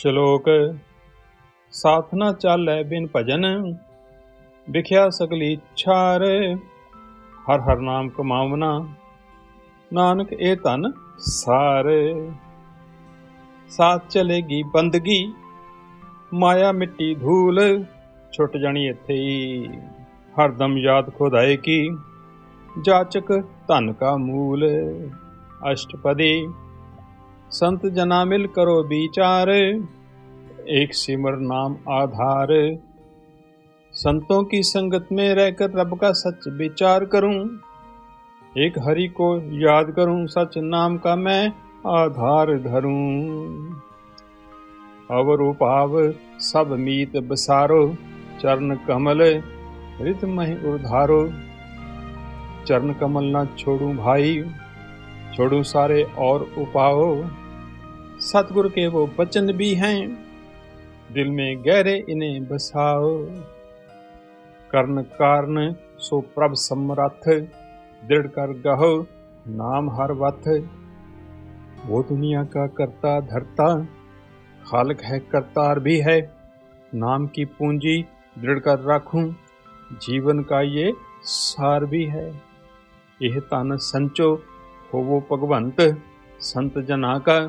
ਸ਼ਲੋਕ ਸਾਥ ਨਾ ਚਾਲੈ ਬਿਨ ਭਜਨ ਵਿਖਿਆ ਸਗਲੀ ਛਾਰ ਹਰ ਹਰ ਨਾਮ ਕਮਾਵਨਾ ਨਾਨਕ ਇਹ ਧਨ ਸਾਰ ਸਾਥ ਚਲੇਗੀ ਬੰਦਗੀ ਮਾਇਆ ਮਿੱਟੀ ਧੂਲ ਛੁੱਟ ਜਾਣੀ ਇੱਥੇ ਹੀ ਹਰਦਮ ਯਾਦ ਖੁਦਾਏ ਕੀ ਜਾਚਕ ਧਨ ਕਾ ਮੂਲ ਅਸ਼ਟਪਦੀ संत जना मिल करो विचार, एक सिमर नाम आधार। संतों की संगत में रहकर रब का सच विचार करूँ, एक हरि को याद करूँ, सच नाम का मैं आधार धरूं। अवर उपाव सब मीत बसारो, चरण कमल रितमहि उधारो चरण कमल न छोड़ू भाई, छोड़ू सारे और उपाओ सतगुरु के वो वचन भी हैं। दिल में गहरे इन्हें बसाओ। कर्ण कारण सो प्रभ समरथ दृढ़ कर गहो, नाम हर वथ वो दुनिया का करता धरता, खालक है, करतार भी है। नाम की पूंजी दृढ़ कर रखूँ, जीवन का ये सार भी है। यह तन संचो हो वो भगवंत, संत जना का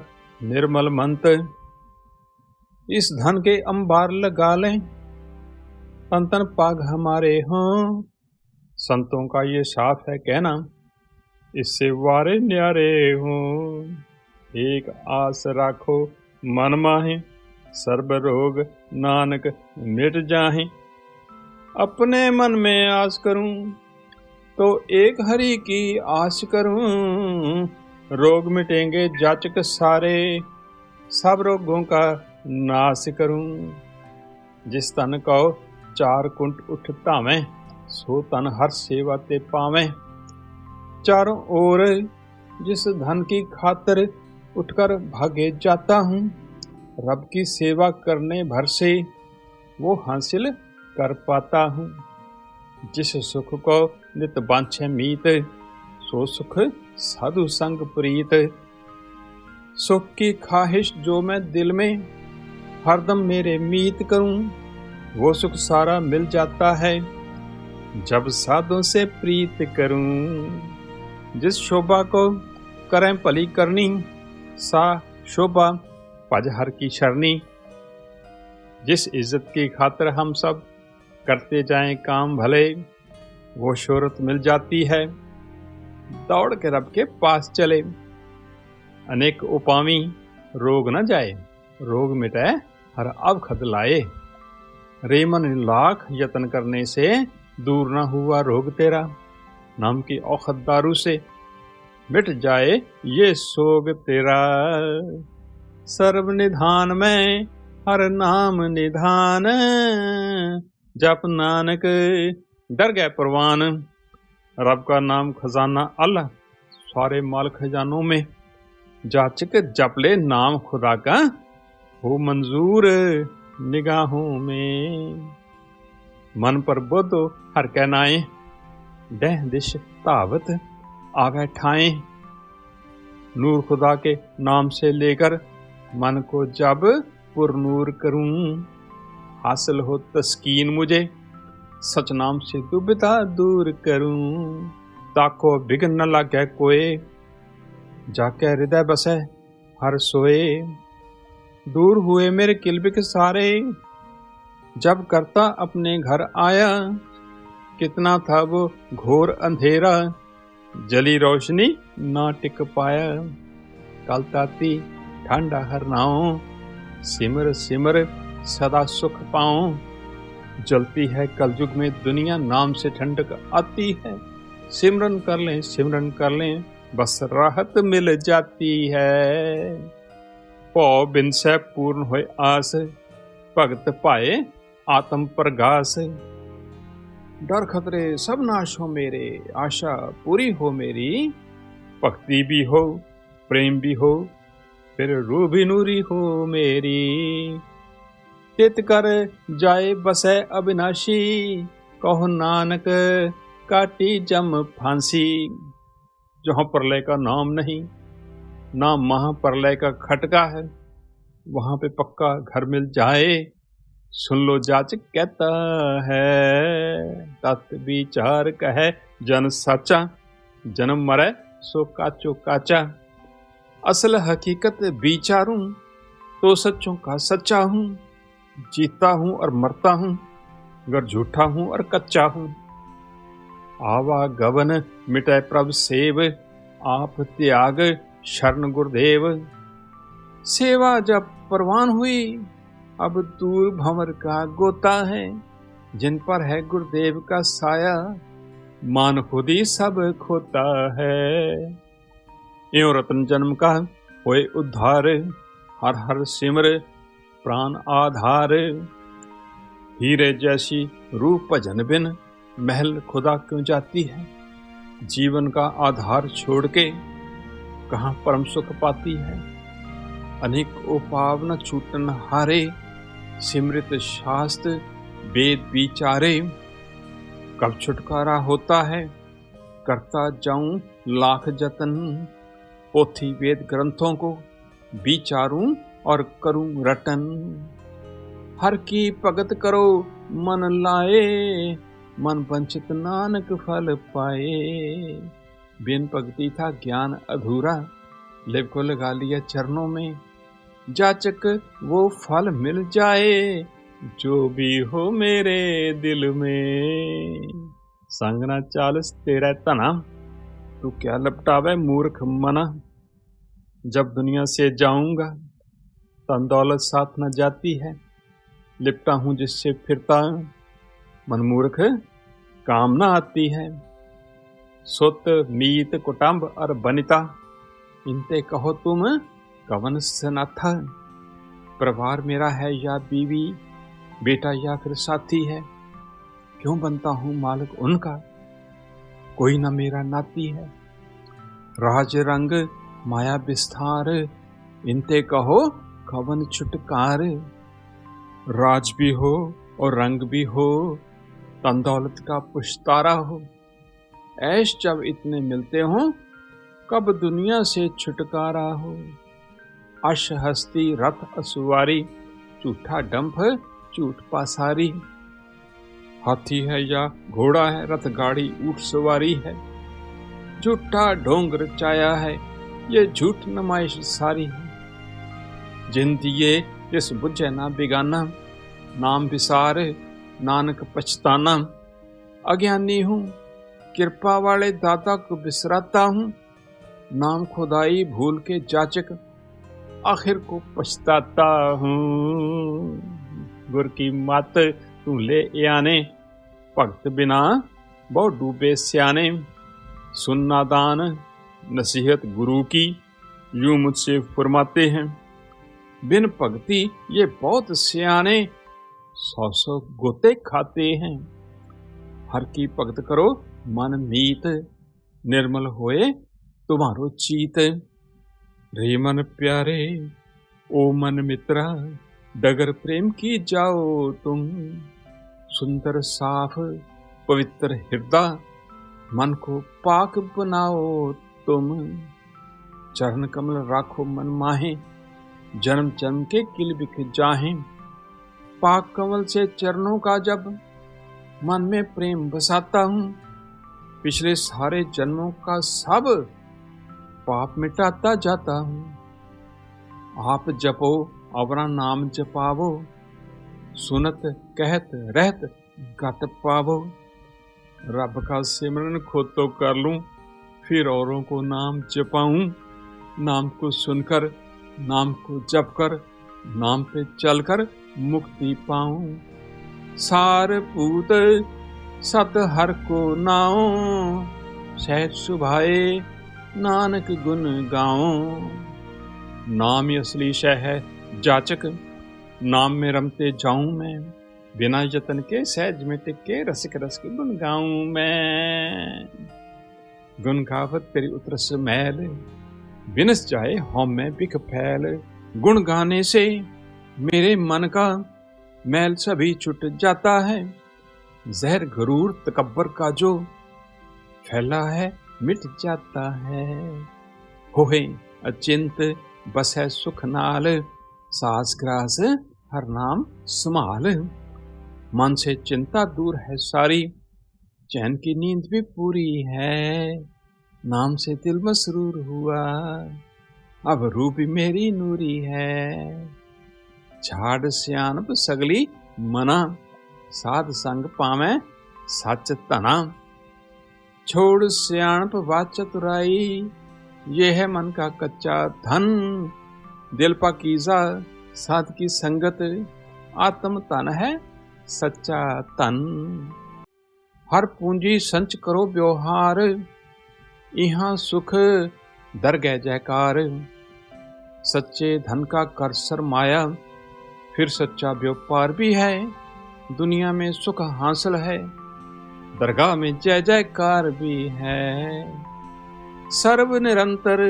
निर्मल मंत, इस धन के अंबार लगा लें। तन तन पाग हमारे हों। संतों का ये साफ़ है कहना, इससे वारे न्यारे हों। एक आस राखो मन माहे सर्व रोग नानक मिट जाहे। अपने मन में आस करूँ तो एक हरि की आस करूँ। रोग मिटेंगे जाचक सारे। सब रोगों का नाश करूँ। जिस तन को चार कुंट उठ धावें सो तन हर सेवा ते पावें। चारों ओर जिस धन की खातर उठकर भागे जाता हूँ, रब की सेवा करने भर से वो हासिल कर पाता हूँ। जिस सुख को नित बांछे मीत, सो सुख साधु संग प्रीत, सुख की ख्वाहिश जो मैं दिल में, हरदम मेरे मीत करूँ, वो सुख सारा मिल जाता है, जब साधु से प्रीत करूँ। जिस शोभा को करें भली करनी, सा शोभा भज हर की शरणी। जिस इज़्ज़त की खातर हम सब करते जाएँ काम भले, वो शोहरत मिल जाती है। दौड़ के रब के पास चले। अनेक उपामी रोग न जाए। रोग मिटे, हर अब खत लाए। रेमन लाख यत्न करने से दूर न हुआ रोग तेरा। नाम की औखत दारू से मिट जाए ये सोग तेरा। सर्व निधान में, हर नाम निधान। जप नानक, डर गए परवान। रब का नाम खजाना अल्लाह। सारे माल खजानों में जाचक जपले नाम खुदा का। हो मंजूर निगाहों में। मन पर बुद्ध हर कहनाए, डह दिश धावत आगे ठाए। नूर खुदा के नाम से लेकर मन को जब पुरनूर करूँ, हासिल हो तस्कीन मुझे। सच नाम से दुविधा दूर करूँ। ताको बिघन न लागे कोए। जाके हृदय बसे, हर सोए। दूर हुए मेरे किलबिक सारे। जब करता अपने घर आया, कितना था वो घोर अंधेरा। जली रोशनी ना टिक पाया। कल ताती ठंडा हर नाओ सिमर सिमर सदा सुख पाऊँ। जलती है कलयुग में दुनिया नाम से ठंडक आती है। सिमरन कर लें, सिमरन कर लें, बस राहत मिल जाती है। पौ बिन से पूर्ण हो आस, भगत पाए आत्म प्रगास डर खतरे सब नाश हो मेरे, आशा पूरी हो मेरी। भक्ति भी हो, प्रेम भी हो, फिर रूबी नूरी हो मेरी। चित कर जाए बसे अविनाशी कहो नानक काटी जम फांसी जहाँ प्रलय का नाम नहीं ना महाप्रलय का खटका है वहाँ पे पक्का घर मिल जाए सुन लो जाच कहता है तत् विचार कहे जन साचा जन्म मरे सो काचो काचा असल हकीकत विचारूं तो सच्चों का सच्चा हूँ जीता हूँ और मरता हूँ, अगर झूठा हूँ और कच्चा हूँ। आवा गवन मिटे प्रभ सेव, आप त्याग शरण गुरुदेव। सेवा जब परवान हुई, अब दूर भंवर का गोता है। जिन पर है गुरुदेव का साया, मान खुद ही सब खोता है। यो रतन जन्म का होए उद्धार, हर हर सिमर प्राण आधार। हीरे जैसी रूप भजन बिन महल खुदा क्यों जाती है? जीवन का आधार छोड़ के कहाँ परम सुख पाती है? अनेक उपाव न छूटन हारे सिमृत शास्त्र वेद विचारे। कब छुटकारा होता है? करता जाऊँ लाख जतन। पोथी वेद ग्रंथों को विचारूं और करूँ रटन। हर की भगत करो, मन लाए, मन पंचित नानक फल पाए। बिन भक्ति था ज्ञान अधूरा लिप को लगा लिया चरणों में। जाचक वो फल मिल जाए, जो भी हो मेरे दिल में। संगना चालस, तेरा तना, तू क्या लपटावे मूर्ख मना। जब दुनिया से जाऊँगा तन दौलत साथ न जाती है। लिपटा हूँ जिससे फिरता मनमूर्ख काम न आती है। सुत मीत कुटुंब और बनिता, इनते कहो तुम, कवन था। परिवार मेरा है या बीवी, बेटा या फिर साथी है। क्यों बनता हूँ मालिक उनका? कोई ना मेरा नाती है। राज रंग, माया विस्तार, इनते कहो कवन छुटकार। राज भी हो और रंग भी हो, तन दौलत का पुश्तारा हो। ऐश जब इतने मिलते हो, कब दुनिया से छुटकारा हो। अश हस्ती, रथ असुवारी झूठा डंफ झूठ पासारी। हाथी है या घोड़ा है, रथ गाड़ी ऊट सवारी है। झूठा ढोंग रचाया है, ये झूठ नमाइश सारी है। जिन दिए जिस बुझे ना बिगाना। नाम विसार नानक पछताना। अज्ञानी हूँ कृपा वाले दाता को बिसराता हूँ। नाम खुदाई भूल के जाचक, आखिर को पछताता हूँ। गुर की मत तू ले आने, भक्त बिना बहुत डूबे सियाने। सुनना दान नसीहत गुरु की, यूँ मुझसे फरमाते हैं बिन भक्ति ये बहुत सियाने सौ सौ गोते खाते हैं। हर की भगत करो, मन मीत, निर्मल होए तुम्हारो चीत। रे मन प्यारे, ओ मन मित्रा, डगर प्रेम की जाओ तुम। सुंदर साफ़, पवित्र हृदय, मन को पाक बनाओ तुम। चरण कमल राखो मन माहे जन्म जन्म के किल बिख जाहें। पाक कमल से चरणों का जब मन में प्रेम बसाता हूँ। पिछले सारे जन्मों का सब पाप मिटाता जाता हूँ। आप जपो, अपना नाम जपावो। सुनत, कहत, रहत, गत पावो। रब का सिमरन खुद तो कर लूँ, फिर औरों को नाम जपाऊं। नाम को सुनकर नाम को जप कर, नाम पे चलकर मुक्ति पाऊँ। सार पूत, सत हर को नाओ सहज सुभाए, नानक गुण गाओ नाम ही असली शह है, जाचक। नाम में रमते जाऊँ मैं, बिना यतन के सहज में टिके रसिक रस के गुण गाऊं मैं। गुण गावत तेरी उतरस मैल बिनस जाए होम में बिक फैल गुण गाने से मेरे मन का मैल सभी छुट जाता है। जहर गरूर तकबर का जो फैला है, मिट जाता है। होए अचिंत, बस है सुख नाल, सास ग्रास, हर नाम सुमाल मन से चिंता दूर है सारी, चैन की नींद भी पूरी है। नाम से दिल मसरूर हुआ। अब रूप मेरी नूरी है। छाड़ सियानप सगली मना। साध संग पावे सच तना। छोड़ सियाणप वाच चतुराई ये है मन का कच्चा धन। दिल पाकीजा साध की संगत। आत्म तन है सच्चा तन। हर पूंजी संच करो व्यवहार। यहाँ सुख दर गए जयकार। सच्चे धन का कर सर माया, फिर सच्चा व्यापार भी है। दुनिया में सुख हासिल है, दरगाह में जय जयकार भी है। सर्व निरंतर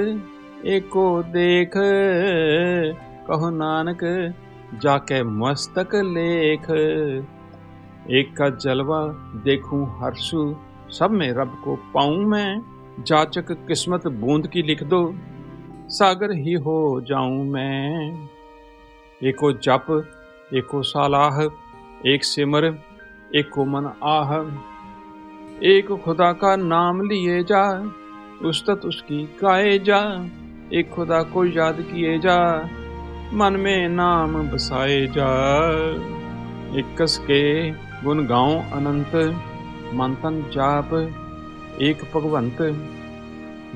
एको देख, कहो नानक, जाके मस्तक लेख। एक का जलवा देखूँ हर्षु, सब में रब को पाऊँ मैं। जाचक किस्मत बूंद की लिख दो, सागर ही हो जाऊँ मैं। एको जप, एको सालाह, एक सिमर, एक मन आह। एक खुदा का नाम लिए जा उस तक उसकी गाए जा। एक खुदा को याद किए जा, मन में नाम बसाए जा। एक कस के गुण गाओ अनंत मंथन जाप एक भगवंत।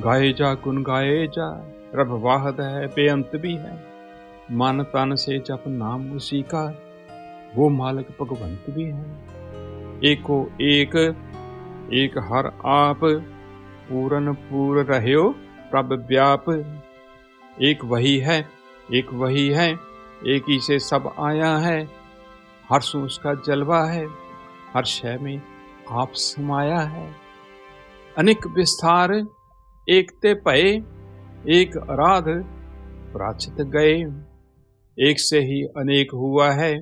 गाए जा, गुण गाए जा रब वाहद है, बेअंत भी है। मन तन से जप नाम उसी का, वो मालिक भगवंत भी है। एको एक एक हर आप, पूरन पूर रहो प्रभ व्याप। एक वही है, एक वही है, एक ही से सब आया है। हर सु उसका जलवा है, हर शय में आप समाया है। अनेक विस्तार, एक ते एक अराध प्राचित गए। एक से ही अनेक हुआ है,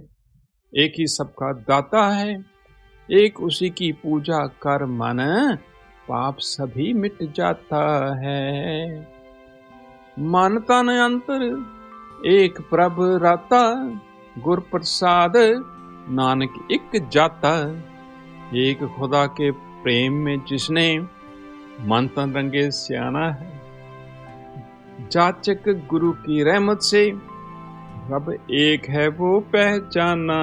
एक ही सबका दाता है, एक उसी की पूजा कर मन पाप सभी मिट जाता है। मानता न अंतर, एक प्रभ राता गुर प्रसाद नानक एक जाता। एक खुदा के प्रेम में जिसने मन तन रंगे सियाना है। जाचक गुरु की रहमत से रब एक है, वो पहचाना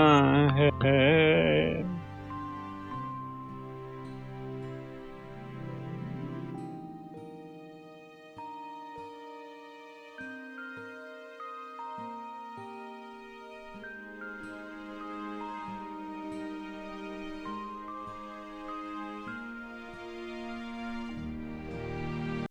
है।